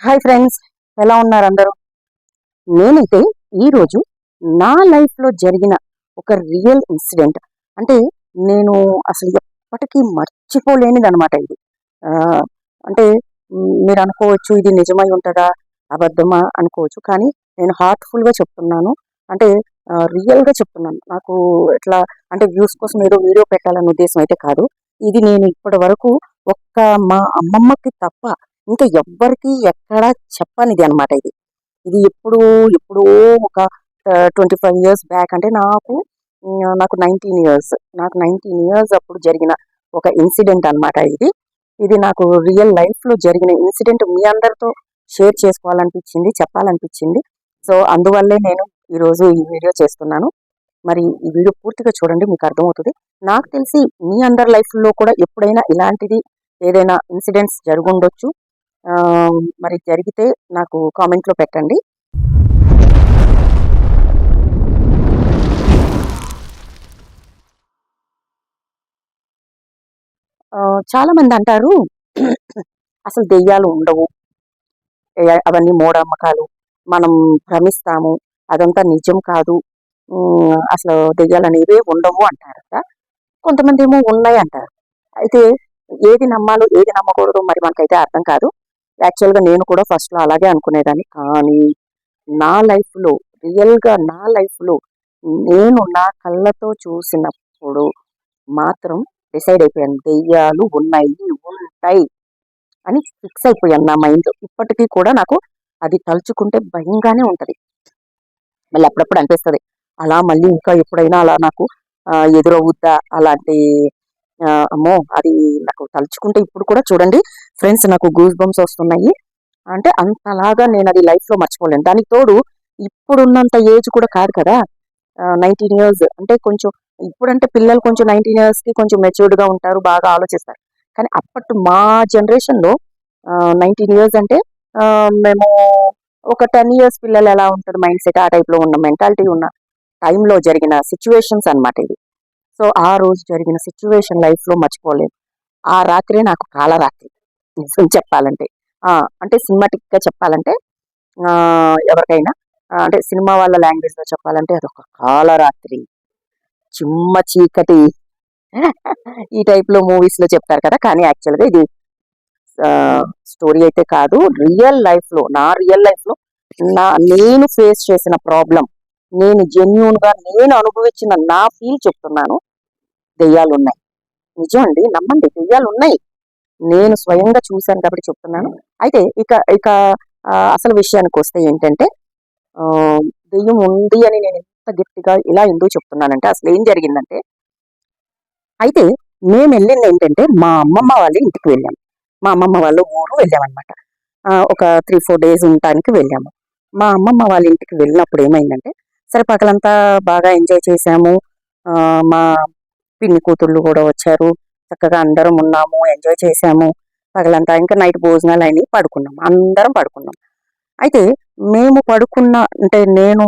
Hi friends ఎలా ఉన్నారు అందరూ? నేనైతే ఈరోజు నా లైఫ్లో జరిగిన ఒక రియల్ ఇన్సిడెంట్ అంటే నేను అసలు ఎప్పటికీ మర్చిపోలేనిది అనమాట ఇది అంటే మీరు అనుకోవచ్చు ఇది నిజమై ఉంటుందా అబద్ధమా అనుకోవచ్చు. కానీ నేను హార్ట్ఫుల్గా చెప్తున్నాను. అంటే రియల్గా చెప్తున్నాను. నాకు ఎట్లా అంటే వ్యూస్ కోసం ఏదో వీడియో పెట్టాలనే ఉద్దేశం అయితే కాదు. ఇది నేను ఇప్పటి వరకు ఒక్క మా అమ్మమ్మకి తప్ప ఇంకా ఎవ్వరికి ఎక్కడ చెప్పనిది అనమాట ఇది. ఇది ఎప్పుడూ ఎప్పుడో ఒక ట్వంటీ ఫైవ్ ఇయర్స్ బ్యాక్ అంటే నాకు నాకు నైన్టీన్ ఇయర్స్ నాకు నైన్టీన్ ఇయర్స్ అప్పుడు జరిగిన ఒక ఇన్సిడెంట్ అన్నమాట ఇది. ఇది నాకు రియల్ లైఫ్లో జరిగిన ఇన్సిడెంట్ మీ అందరితో షేర్ చేసుకోవాలనిపించింది చెప్పాలనిపించింది. సో అందువల్లే నేను ఈరోజు ఈ వీడియో చేస్తున్నాను. మరి ఈ వీడియో పూర్తిగా చూడండి మీకు అర్థమవుతుంది. నాకు తెలిసి మీ అందరి లైఫ్లో కూడా ఎప్పుడైనా ఇలాంటిది ఏదైనా ఇన్సిడెంట్స్ జరుగుండొచ్చు. మరి జరిగితే నాకు కామెంట్లో పెట్టండి. చాలామంది అంటారు అసలు దెయ్యాలు ఉండవు. అవన్నీ మూఢమ్మకాలు మనం భ్రమిస్తాము అదంతా నిజం కాదు. అసలు దెయ్యాలు అనేవి ఉండవు అంటారు కదా. కొంతమంది ఏమో ఉన్నాయి అంటారు. అయితే ఏది నమ్మాలో ఏది నమ్మకూడదు మరి మనకైతే అర్థం కాదు. యాక్చువల్గా నేను కూడా ఫస్ట్లో అలాగే అనుకునేదాన్ని. కానీ నా లైఫ్లో రియల్గా నా లైఫ్లో నేను నా కళ్ళతో చూసినప్పుడు మాత్రం డిసైడ్ అయిపోయాను. దెయ్యాలు ఉన్నాయి ఉంటాయి అని ఫిక్స్ అయిపోయాను నా మైండ్లో ఇప్పటికీ కూడా నాకు అది తలుచుకుంటే భయంగానే ఉంటుంది. మళ్ళీ అప్పుడప్పుడు అనిపిస్తుంది. అలా మళ్ళీ ఇంకా ఎప్పుడైనా అలా నాకు ఎదురవుద్దా? అలాంటి అమ్మో అది నాకు తలుచుకుంటే ఇప్పుడు కూడా చూడండి ఫ్రెండ్స్ నాకు గూస్ బంప్స్ వస్తున్నాయి. అంటే అంతలాగా నేను అది లైఫ్లో మర్చిపోలేను. దానికి తోడు ఇప్పుడున్నంత ఏజ్ కూడా కాదు కదా. నైన్టీన్ ఇయర్స్ అంటే కొంచెం ఇప్పుడంటే పిల్లలు కొంచెం నైన్టీన్ ఇయర్స్కి కొంచెం మెచ్యూర్డ్గా ఉంటారు బాగా ఆలోచిస్తారు. కానీ అప్పటి మా జనరేషన్లో నైన్టీన్ ఇయర్స్ అంటే మేము ఒక టెన్ ఇయర్స్ పిల్లలు ఎలా ఉంటుంది మైండ్ సెట్ ఆ టైప్లో ఉన్న మెంటాలిటీ ఉన్న టైంలో జరిగిన సిచ్యువేషన్స్ అనమాట ఇది సో ఆ రోజు జరిగిన సిచ్యువేషన్ లైఫ్లో మర్చిపోలేదు మర్చిపోలేను. ఆ రాత్రే నాకు కాలరాత్రి నిజం చెప్పాలంటే. అంటే సినిమాటిక్గా చెప్పాలంటే ఎవరికైనా అంటే సినిమా వాళ్ళ లాంగ్వేజ్లో చెప్పాలంటే అదొక కాలరాత్రి చిమ్మ చీకటి. ఈ టైప్లో మూవీస్లో చెప్తారు కదా కానీ యాక్చువల్గా ఇది స్టోరీ అయితే కాదు. రియల్ లైఫ్లో నా రియల్ లైఫ్లో నా నేను ఫేస్ చేసిన ప్రాబ్లం నేను జెన్యున్గా నేను అనుభవించిన నా ఫీల్ చెప్తున్నాను. దెయ్యాలు ఉన్నాయి నిజం అండి నమ్మండి దెయ్యాలు ఉన్నాయి నేను స్వయంగా చూశాను కాబట్టి చెప్తున్నాను. అయితే ఇక ఇక అసలు విషయానికి వస్తే ఏంటంటే దెయ్యం ఉంది అని నేను ఎంత గట్టిగా ఇలా ఎందుకు చెప్తున్నానంటే అసలు ఏం జరిగిందంటే అయితే మేము వెళ్ళింది ఏంటంటే మా అమ్మమ్మ వాళ్ళ ఇంటికి వెళ్ళాం. మా అమ్మమ్మ వాళ్ళ ఊరు వెళ్ళామన్నమాట. ఒక త్రీ ఫోర్ డేస్ ఉండటానికి వెళ్ళాము. మా అమ్మమ్మ వాళ్ళ ఇంటికి వెళ్ళినప్పుడు ఏమైందంటే సరే పగలంతా బాగా ఎంజాయ్ చేసాము మా పిన్ని కూతుళ్ళు కూడా వచ్చారు. చక్కగా అందరం ఉన్నాము ఎంజాయ్ చేసాము పగలంతా ఇంకా నైట్ భోజనాలు అయినాయి పడుకున్నాం. అందరం పడుకున్నాం. అయితే మేము పడుకున్న అంటే నేను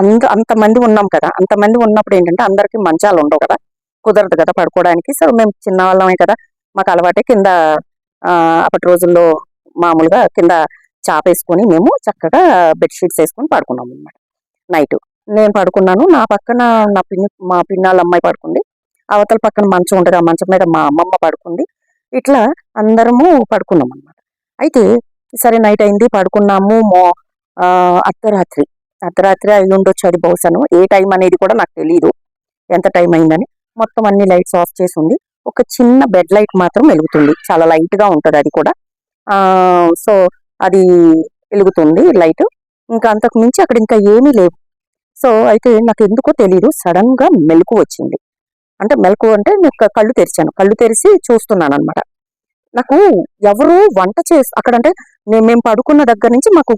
అంత అంతమంది ఉన్నాం కదా. అంతమంది ఉన్నప్పుడు ఏంటంటే అందరికీ మంచాలు ఉండవు కదా. కుదరదు కదా పడుకోవడానికి. సో మేము చిన్నవాళ్ళమే కదా. మాకు అలవాటే కింద అప్పటి రోజుల్లో మామూలుగా కింద చాపేసుకొని మేము చక్కగా బెడ్షీట్స్ వేసుకొని పడుకున్నాం అనమాట నైట్. నేను పడుకున్నాను. నా పక్కన నా పిన్ని మా పిన్నాళ్ళ అమ్మాయి పడుకుంది. అవతల పక్కన మంచం ఉండగా ఆ మంచం మీద మా అమ్మమ్మ పడుకుంది. ఇట్లా అందరము పడుకున్నాం అనమాట అయితే సరే నైట్ అయింది పడుకున్నాము మో అర్ధరాత్రి. అర్ధరాత్రి అయి ఉండొచ్చు అది బహుశాను ఏ టైం అనేది కూడా నాకు తెలియదు ఎంత టైం అయిందని. మొత్తం అన్ని లైట్స్ ఆఫ్ చేసి ఉంది. ఒక చిన్న బెడ్ లైట్ మాత్రం వెలుగుతుంది. చాలా లైట్గా ఉంటుంది అది కూడా. సో అది వెలుగుతుంది లైట్. ఇంకా అంతకు మించి అక్కడ ఇంకా ఏమీ లేవు. సో అయితే నాకు ఎందుకో తెలియదు సడన్గా మెలకు వచ్చింది. అంటే మెలకు అంటే నేను కళ్ళు తెరిచాను. కళ్ళు తెరిచి చూస్తున్నాను అనమాట నాకు ఎవరు వంట చేసి అక్కడ అంటే నే- మేము పడుకున్న దగ్గర నుంచి మాకు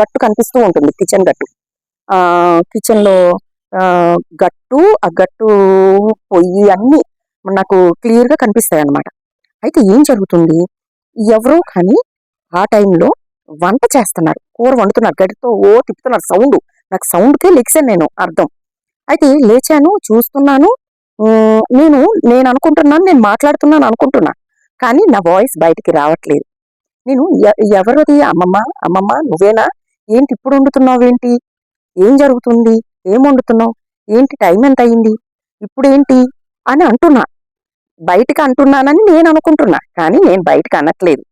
గట్టు కనిపిస్తూ ఉంటుంది కిచెన్ గట్టు. ఆ ఆ, గట్టు ఆ గట్టు పొయ్యి అన్ని నాకు క్లియర్గా కనిపిస్తాయి అన్నమాట అయితే ఏం జరుగుతుంది? ఎవరో కానీ ఆ టైంలో వంట చేస్తున్నారు. కూర వండుతున్నారు గడితో ఓ తిప్పుతున్నారు సౌండ్. నాకు సౌండ్కే లెక్సాను నేను అర్థం. అయితే లేచాను చూస్తున్నాను నేను నేను అనుకుంటున్నాను నేను మాట్లాడుతున్నాను అనుకుంటున్నా. కానీ నా వాయిస్ బయటికి రావట్లేదు. నేను ఎ- ఎవరిది? అమ్మమ్మ అమ్మమ్మ నువ్వేనా? ఏంటి ఇప్పుడు వండుతున్నావు ఏంటి? ఏం జరుగుతుంది? ఏం వండుతున్నావు? ఏంటి టైం ఎంత అయింది? ఇప్పుడేంటి అని అంటున్నా. బయటికి అంటున్నానని నేను అనుకుంటున్నా. కానీ నేను బయటకు అనట్లేదు.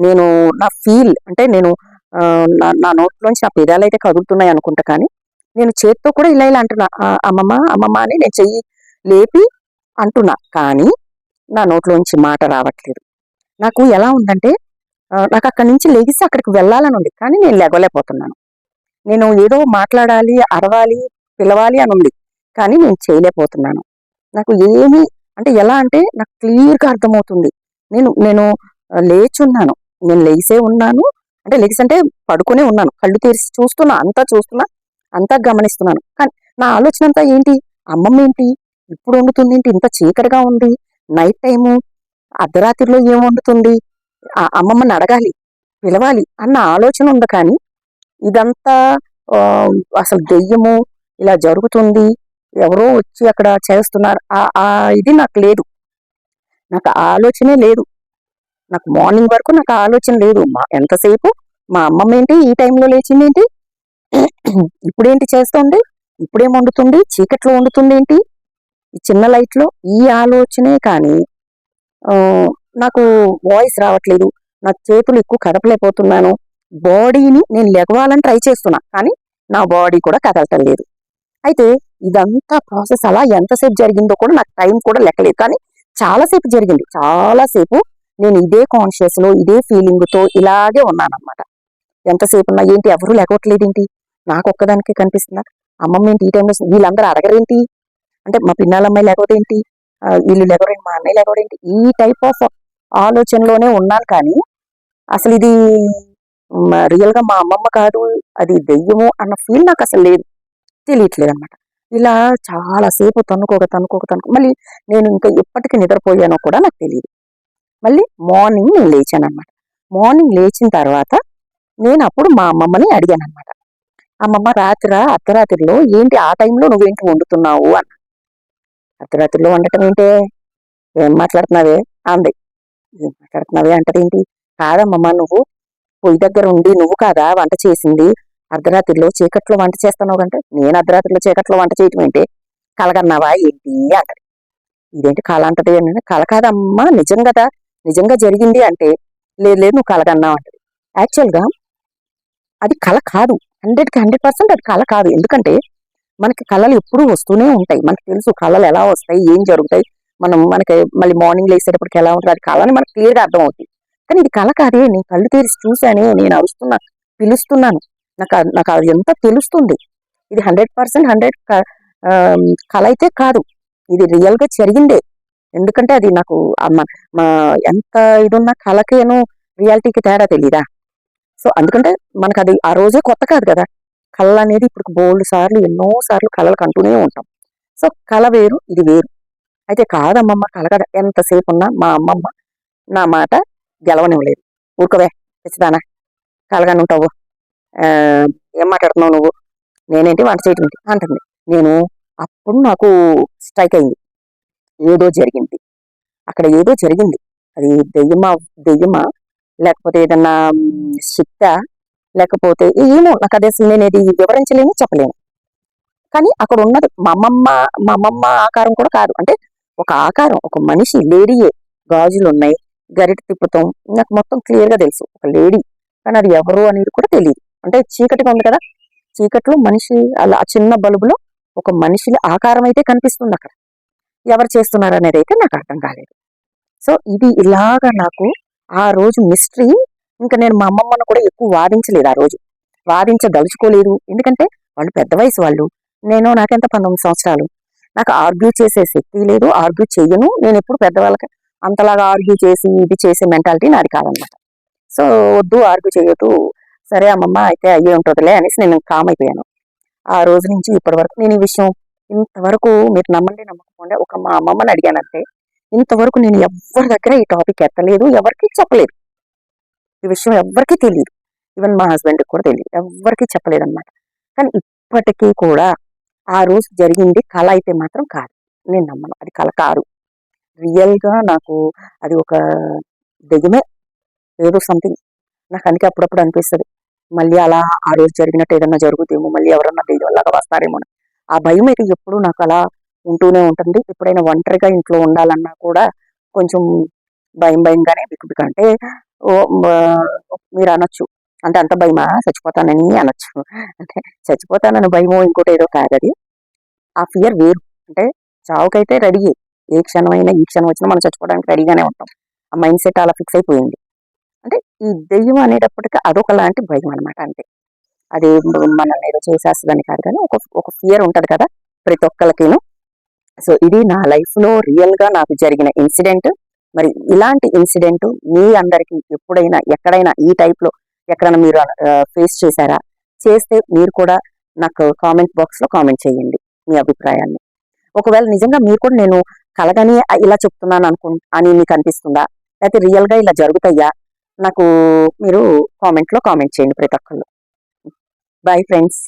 నేను నా ఫీల్ అంటే నేను నా నోట్లోంచి నా పెదాలు అయితే కదులుతున్నాయి అనుకుంటా కానీ నేను చేత్తో కూడా ఇలా ఇలా అంటున్నా. అమ్మమ్మ అమ్మమ్మ అని నేను చెయ్యి లేపి అంటున్నా. కానీ నా నోట్లోంచి మాట రావట్లేదు. నాకు ఎలా ఉందంటే నాకు అక్కడి నుంచి లెగిసి అక్కడికి వెళ్ళాలని ఉంది. కానీ నేను లెగలేకపోతున్నాను నేను ఏదో మాట్లాడాలి అరవాలి పిలవాలి అని ఉంది. కానీ నేను చేయలేకపోతున్నాను. నాకు ఏమి అంటే ఎలా అంటే నాకు క్లియర్గా అర్థమవుతుంది. నేను నేను లేచున్నాను. నేను లేచే ఉన్నాను. అంటే లెగిసి అంటే పడుకునే ఉన్నాను. కళ్ళు తెరిచి చూస్తున్నా అంతా చూస్తున్నా అంతా గమనిస్తున్నాను. కానీ నా ఆలోచన అంతా ఏంటి? అమ్మమ్మ ఏంటి? ఇప్పుడు వండుతుంది ఏంటి ఇంత చీకటిగా ఉంది. నైట్ టైము అర్ధరాత్రిలో ఏం వండుతుంది ఆ అమ్మమ్మని అడగాలి పిలవాలి అన్న ఆలోచన ఉంది కానీ ఇదంతా అసలు దెయ్యము ఇలా జరుగుతుంది ఎవరో వచ్చి అక్కడ చేస్తున్నారు ఆ ఇది నాకు లేదు. నాకు ఆ ఆలోచనే లేదు. నాకు మార్నింగ్ వరకు నాకు ఆలోచన లేదు. మా ఎంతసేపు? మా అమ్మమ్మ ఏంటి ఈ టైంలో లేచింది ఏంటి ఇప్పుడేంటి చేస్తుంది ఇప్పుడేం వండుతుంది చీకట్లో వండుతుంది ఏంటి చిన్న లైట్లో ఈ ఆలోచనే కానీ నాకు వాయిస్ రావట్లేదు నా చేతులు ఎక్కువ కదపలేకపోతున్నాను బాడీని నేను లెగవాలని ట్రై చేస్తున్నా కానీ నా బాడీ కూడా కదలటం లేదు. అయితే ఇదంతా ప్రాసెస్ అలా ఎంతసేపు జరిగిందో కూడా నాకు టైం కూడా లెక్కలేదు కానీ చాలాసేపు జరిగింది. చాలాసేపు నేను ఇదే కాన్షియస్లో ఇదే ఫీలింగ్తో ఇలాగే ఉన్నానన్నమాట. ఎంతసేపు ఉన్నా ఏంటి ఎవరు లేకపోవట్లేదు ఏంటి నాకు ఒక్కదానికే కనిపిస్తున్నా అమ్మమ్మ ఏంటి ఈ టైంలో వీళ్ళందరూ అడగరేంటి? అంటే మా పిన్నాలమ్మాయి లేకపోతే ఏంటి వీళ్ళు లేకపోతే మా అన్నయ్య లేకపోతే ఏంటి ఈ టైప్ ఆఫ్ ఆలోచనలోనే ఉన్నాను కానీ అసలు ఇది రియల్గా మా అమ్మమ్మ కాదు అది దెయ్యము అన్న ఫీల్ నాకు అసలు లేదు. తెలియట్లేదు అనమాట ఇలా చాలాసేపు తనుకోక తన్నుకోక తన్నుకోక మళ్ళీ నేను ఇంకా ఎప్పటికీ నిద్రపోయానో కూడా నాకు తెలియదు మళ్ళీ మార్నింగ్ నేను లేచాను అనమాట మార్నింగ్ లేచిన తర్వాత నేను అప్పుడు మా అమ్మమ్మని అడిగాను అనమాట అమ్మమ్మ రాత్రి అర్ధరాత్రిలో ఏంటి ఆ టైంలో నువ్వేంటి వండుతున్నావు అన్న అర్ధరాత్రిలో వండటం ఏంటే? ఏం మాట్లాడుతున్నావే? అంది. ఏం మాట్లాడుతున్నావే అంటదేంటి కాదమ్మమ్మ నువ్వు పొయ్యి దగ్గర ఉండి నువ్వు కాదా వంట చేసింది? అర్ధరాత్రిలో చీకట్లో వంట చేస్తున్నావు అంటే. నేను అర్ధరాత్రిలో చీకట్లో వంట చేయటం ఏంటి? కలగన్నావా ఏంటి? అంటది. ఇదేంటి కళ అంటది అని కళ కాదమ్మా నిజం కదా? నిజంగా జరిగింది అంటే లేదు లేదు నువ్వు కలగన్నావు అంటది. యాక్చువల్గా అది కళ కాదు. హండ్రెడ్కి హండ్రెడ్ పర్సెంట్ అది కళ కాదు. ఎందుకంటే మనకి కళలు ఎప్పుడూ వస్తూనే ఉంటాయి. మనకు తెలుసు కళలు ఎలా వస్తాయి ఏం జరుగుతాయి. మనం మనకి మళ్ళీ మార్నింగ్ లేసేటప్పటికి ఎలా ఉంటుంది అది కళ అని మనకు క్లియర్గా అర్థం అవుతుంది కానీ ఇది కళ కాదే నేను కళ్ళు తెరిచి చూశానే నేను అరుస్తున్నా పిలుస్తున్నాను. నాకు అది- నాకు అది ఎంత తెలుస్తుంది. ఇది హండ్రెడ్ పర్సెంట్ హండ్రెడ్ కళ అయితే కాదు. ఇది రియల్గా జరిగిందే. ఎందుకంటే అది నాకు మా ఎంత ఇదున్న కళకేను రియాలిటీకి తేడా తెలీదా? సో అందుకంటే మనకు అది ఆ రోజే కొత్త కాదు కదా. కళ అనేది ఇప్పుడు బోల్డ్ సార్లు ఎన్నో సార్లు కళలు కంటూనే ఉంటాం. సో కళ వేరు ఇది వేరు. అయితే కాదమ్మమ్మ కళ కదా. ఎంతసేపు ఉన్నా మా అమ్మమ్మ నా మాట గెలవనివ్వలేదు. ఊరుకోవే తెచ్చిదానా కలగానే ఉంటావు ఏం మాట్లాడుతున్నావు నువ్వు? నేనేంటి వంట చేయటం అంటుంది. నేను అప్పుడు నాకు స్ట్రైక్ అయింది. ఏదో జరిగింది. అక్కడ ఏదో జరిగింది. అది దెయ్యమా దెయ్యమా? లేకపోతే ఏదన్నా శక్త లేకపోతే ఏమో నాకు అదే అసలు నేను ఇది వివరించలేను చెప్పలేను. కానీ అక్కడ ఉన్నది మా అమ్మమ్మ మా అమ్మమ్మ ఆకారం కూడా కాదు. అంటే ఒక ఆకారం ఒక మనిషి లేడీయే గాజులు ఉన్నాయి గరిట తిప్పుతాం నాకు మొత్తం క్లియర్గా తెలుసు. ఒక లేడీ కానీ అది ఎవరు అనేది కూడా తెలియదు అంటే చీకటిగా ఉంది కదా. చీకట్లో మనిషి అలా చిన్న బలుబులో ఒక మనిషిల ఆకారం అయితే కనిపిస్తుంది అక్కడ. ఎవరు చేస్తున్నారు అనేది అయితే నాకు అర్థం కాలేదు. సో ఇది ఇలాగా నాకు ఆ రోజు మిస్టరీ ఇంకా నేను మా అమ్మమ్మను కూడా ఎక్కువ వాదించలేదు ఆ రోజు. వాదించదలుచుకోలేదు. ఎందుకంటే వాళ్ళు పెద్ద వయసు వాళ్ళు. నేను నాకెంత పంతొమ్మిది సంవత్సరాలు. నాకు ఆర్గ్యూ చేసే శక్తి లేదు. ఆర్గ్యూ చేయను నేను ఎప్పుడు పెద్దవాళ్ళకి అంతలాగా ఆర్గ్యూ చేసి ఇది చేసే మెంటాలిటీ నాది కాదనమాట. సో వద్దు ఆర్గ్యూ చేయొద్దు సరే అమ్మమ్మ అయితే అయ్యే ఉంటుందిలే అనేసి నేను కామ్ అయిపోయాను ఆ రోజు నుంచి ఇప్పటి వరకు నేను ఈ విషయం ఇంతవరకు మీరు నమ్మండి నమ్మకపోండి. ఒక మా అమ్మమ్మని అడిగానంటే ఇంతవరకు నేను ఎవరి దగ్గర ఈ టాపిక్ ఎత్తలేదు. ఎవరికి చెప్పలేదు. ఈ విషయం ఎవ్వరికీ తెలియదు ఈవెన్ మా హస్బెండ్కి కూడా తెలియదు ఎవ్వరికీ చెప్పలేదన్నమాట. కానీ ఇప్పటికీ కూడా ఆ రోజు జరిగింది కళ అయితే మాత్రం కాదు. నేను నమ్మను. అది కళ కాదు. రియల్గా నాకు అది ఒక దెయ్యమే ఏదో సంథింగ్ నాకు అందుకే అప్పుడప్పుడు అనిపిస్తుంది. మళ్ళీ అలా ఆ రోజు జరిగినట్టు ఏదన్నా జరుగుతేమో మళ్ళీ ఎవరన్నా దెయ్యంలాగా వస్తారేమో అని. ఆ భయం అయితే ఎప్పుడూ నాకు అలా ఉంటూనే ఉంటుంది. ఎప్పుడైనా ఒంటరిగా ఇంట్లో ఉండాలన్నా కూడా కొంచెం భయం భయంగానే బిక్కుబిక్క అంటే ఓ మీరు అనొచ్చు. అంటే అంత భయమా? చచ్చిపోతానని అనొచ్చు. అంటే చచ్చిపోతానని భయమో ఇంకోటి ఏదో కాదు అది. ఆ ఫియర్ వేరు. అంటే చావుకైతే రెడీ. ఏ క్షణం అయినా ఈ క్షణం వచ్చినా మనం చచ్చిపోవడానికి రెడీగానే ఉంటాం. ఆ మైండ్ సెట్ అలా ఫిక్స్ అయిపోయింది. అంటే ఈ దెయ్యం అనేటప్పటికి అదొక లాంటి భయం అనమాట అంతే. అది మనల్ని ఏదో చేసేస్తుందని కాదు కానీ ఒక ఒక ఫియర్ ఉంటుంది కదా ప్రతి ఒక్కరికిను సో ఇది నా లైఫ్లో రియల్గా నాకు జరిగిన ఇన్సిడెంట్. మరి ఇలాంటి ఇన్సిడెంట్ మీ అందరికి ఎప్పుడైనా ఎక్కడైనా ఈ టైప్లో ఎక్కడైనా మీరు ఫేస్ చేశారా? చేస్తే మీరు కూడా నాకు కామెంట్ బాక్స్లో కామెంట్ చేయండి మీ అభిప్రాయాన్ని. ఒకవేళ నిజంగా మీరు కూడా నేను కలగని ఇలా చెప్తున్నాను అనుకు అని మీకు అనిపిస్తుందా? లేకపోతే రియల్గా ఇలా జరుగుతాయా? నాకు మీరు కామెంట్లో కామెంట్ చేయండి ప్రతి ఒక్కళ్ళు. Bye friends